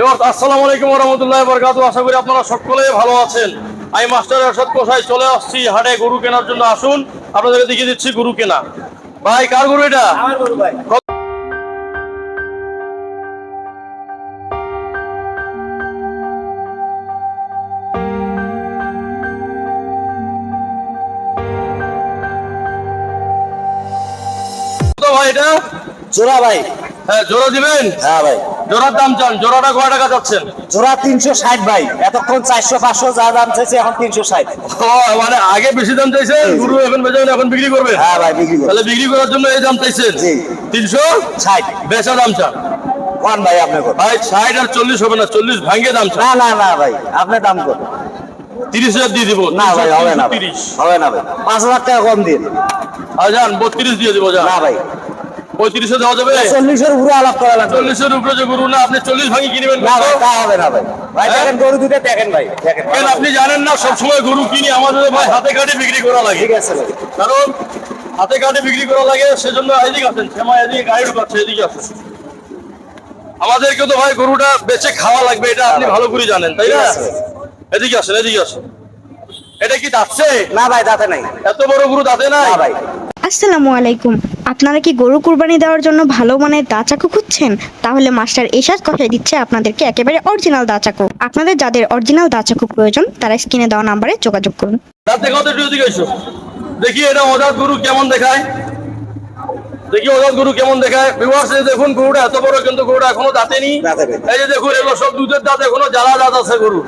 আসসালামু আলাইকুম রহমতুল্লাহ বরকাত আশা করি আপনারা সকলেই ভালো আছেন। আমি মাস্টার এরশাদ কোষায় চলে আসছি হাটে গরু কেনার জন্য। আসুন আপনাদেরকে দেখিয়ে দিচ্ছি গরু কেনা। ভাই কার গরু এটা? ভাই। ভাই এটা? জোড়া ভাই। হ্যাঁ জোড়া দিবেন? হ্যাঁ ভাই। জোড়ার দাম চান জোড়াটা কয় টাকা যাচ্ছেন? জোড়া তিনশো ষাট ভাই। এতক্ষণ চারশো পাঁচশো যা দাম চাইছে এখন তিনশো ষাট। ও, মানে আগে বেশি দাম চাইছেন গরু এখন বেচেন এখন বিক্রি করবেন? হ্যাঁ ভাই বিক্রি তাহলে বিক্রি করার জন্য এই দাম চাইছেন? তিনশো? ষাট। বেচা দাম চান? কোন ভাই আপনি কত ভাই ষাট আর চল্লিশ হবে না চল্লিশ ভাঙ্গে দাম চান। না না না ভাই আপনি দাম কত তিরিশ হাজার দিয়ে দিব না ভাই হবে না হবে না ভাই। পাঁচ হাজার টাকা কম দিন। আর যান বত্রিশ দিয়ে দিব না ভাই। পঁয়ত্রিশে দেওয়া যাবে? চল্লিশের উপরে আলাপ করা লাগবে। চল্লিশের উপরে যে গরু না আপনি চল্লিশ ভাঙি কিনবেন না তা হবে না ভাই। ভাই হ্যাঁ? দেখেন গরু দুটো দেখেন ভাই দেখেন। আপনি জানেন না সবসময় গরু কিনি আমাদের ভাই হাতে কাটে বিক্রি করা লাগে। ঠিক আছে কারণ হাতে কাটে বিক্রি করা লাগে সেজন্য এদিকে আছেন শ্যামা এদিকে গাড়ি ঢুকাচ্ছে এদিকে আসেন। আমাদেরকে তো ভাই গরুটা বেচে খাওয়া লাগবে এটা আপনি ভালো করে জানেন তাই না? এদিকে আসেন এদিকে আসেন। এটা কি দাচ্ছে না ভাই দাঁতে নাই। এত বড় গরু দাঁতে না না ভাই। আসসালামু আলাইকুম। আপনারা কি গরু কুরবানি দেওয়ার জন্য ভালো মানের দা চাকু খুঁজছেন? তাহলে মাস্টার এশাদ কষাই দিচ্ছে আপনাদেরকে একেবারে অরিজিনাল দা চাকু। আপনাদের যাদের অরিজিনাল দা চাকু প্রয়োজন তারা স্ক্রিনে দেওয়া নাম্বারে যোগাযোগ করুন। দেখি এটা অজাত গরু কেমন দেখায়। দেখি অজাত গরু কেমন দেখায়। বিভার্স দেখুন গরুটা এত বড় কিন্তু গরুটা এখনও দাঁতেনি। এই যে দেখুন এগুলো সব দুধের দাঁত এখনও জ্বালা দাঁত আছে গরু।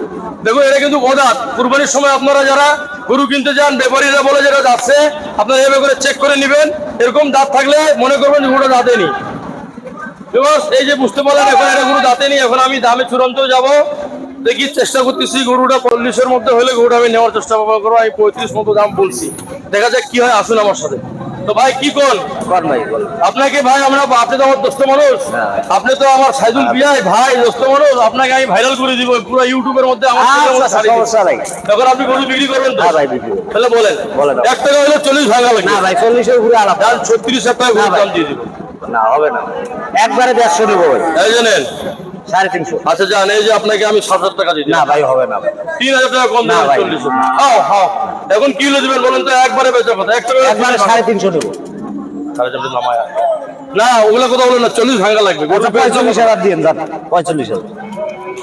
দেখুন এটা কিন্তু অদাঁত কুরবানির সময় আপনারা যারা গরু কিনতে যান ব্যাপারীরা বলে যেটা যাচ্ছে আপনারা এভাবে করে চেক করে নেবেন। এরকম দাঁত থাকলে মনে করবেন যে গরুটা দাঁতেনি বিভার্স এই যে বুঝতে পারলেন, এখন এটা গরু দাঁতে নেই, এখন আমি দামে চূড়ান্ত যাব। দেখি চেষ্টা করতেছি গরুটা পল্লিশের মধ্যে হলে গরুটা আমি নেওয়ার চেষ্টা করব। আমি পঁয়ত্রিশ মতো দাম বলছি। দেখা যাক কি হয়, আসুন আমার সাথে। তো ভাই কি কোন আপনাকে ভাই আমরা আপনি তো আমার দোস্ত মানুষ। আপনি তো আমার সাইদুল বিয়াই ভাই দোস্ত মানুষ। আপনাকে আমি ভাইরাল করে দিব পুরো ইউটিউবের মধ্যে আমার আচ্ছা, নাই। তখন আপনি গরু বিক্রি করবেন তো? ভাই, বিক্রি তাহলে বলেন বলেন। এক টাকা হলে চল্লিশ ভাঙা হবে না ভাই চল্লিশের উপরে আলাপ ছত্রিশ টাকা। দাম দিয়ে দিব। না হবে না। একবারে দেড়শো নেব ভাই। জানেন? সাড়ে তিনশো। আচ্ছা জান এই যে আপনাকে আমি সাত হাজার টাকা দিই না ভাই হবে না। ভাই তিন হাজার টাকা কম না ভাই। চল্লিশ হ্যাঁ হ্যাঁ। এখন কি হলে দেবেন বলেন তো? একবারে বেচা কথা একবারে সাড়ে তিনশো নেব। সাড়ে নামায়। না ওগুলা কথা বলে না চল্লিশ ভাঙা লাগবে। আচ্ছা পঁয়তাল্লিশ হাজার দিন যান পঁয়তাল্লিশ হাজার।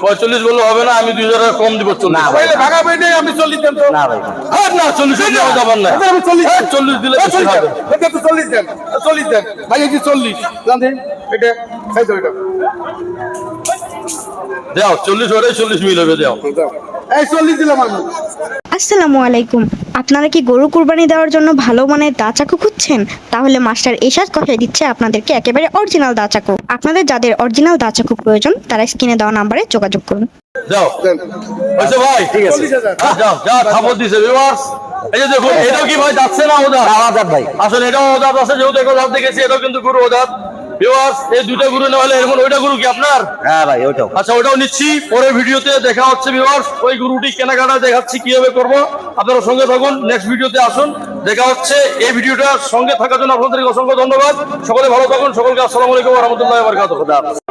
পঁয়তাল্লিশ বললে হবে না আমি দুই হাজার টাকা কম দিব চল্লিশ। না ভাই, ভাঙা পাই নাই আমি চল্লিশ দেন না ভাই। আর না চল্লিশ দেওয়া যাবার না আমি চল্লিশ হ্যাঁ, চল্লিশ দিলে চল্লিশ দেন। চল্লিশ দেন ভাই এই চল্লিশ এটা খাই এটা। দেও চল্লিশ ওটাই চল্লিশ মিল হবে দেও এই চল্লিশ দিলাম আমি। আসসালামু আলাইকুম। আপনারা কি গরু কুরবানি দেওয়ার জন্য ভালো মানের দা চাকু খুঁজছেন? তাহলে মাস্টার এশাদ কষাই দিচ্ছে আপনাদেরকে একেবারে অরিজিনাল দা চাকু। আপনাদের যাদের অরিজিনাল দা চাকু প্রয়োজন তারা স্ক্রিনে দেওয়া নাম্বারে যোগাযোগ করুন। দেন হয়েছে ভাই। ঠিক আছে। হ্যাঁ, যাও যা খাবার দিছে ভিউয়ার্স এই যে দেখুন এটাও কি ভাই যাচ্ছে না ওদা হাজার ভাই। আসলে এটাও ওদাত আছে যেহেতু একটা দেখেছি এটাও কিন্তু গুরু ভিউয়ার্স এই দুটো গুরু না হলে এখন ওইটা গুরু কি আপনার? হ্যাঁ ভাই ওইটাও। আচ্ছা ওটাও নিচ্ছি। পরের ভিডিওতে দেখা হচ্ছে ভিউয়ার্স ওই গরুটি কেনাকাটা দেখাচ্ছি কীভাবে করব। আপনারা সঙ্গে থাকুন নেক্সট ভিডিওতে আসুন। দেখা হচ্ছে এই ভিডিওটার সঙ্গে থাকার জন্য আপনাদেরকে অসংখ্য ধন্যবাদ। সকলে ভালো থাকুন সকলকে আসসালামু আলাইকুম রহমতুল্লাহ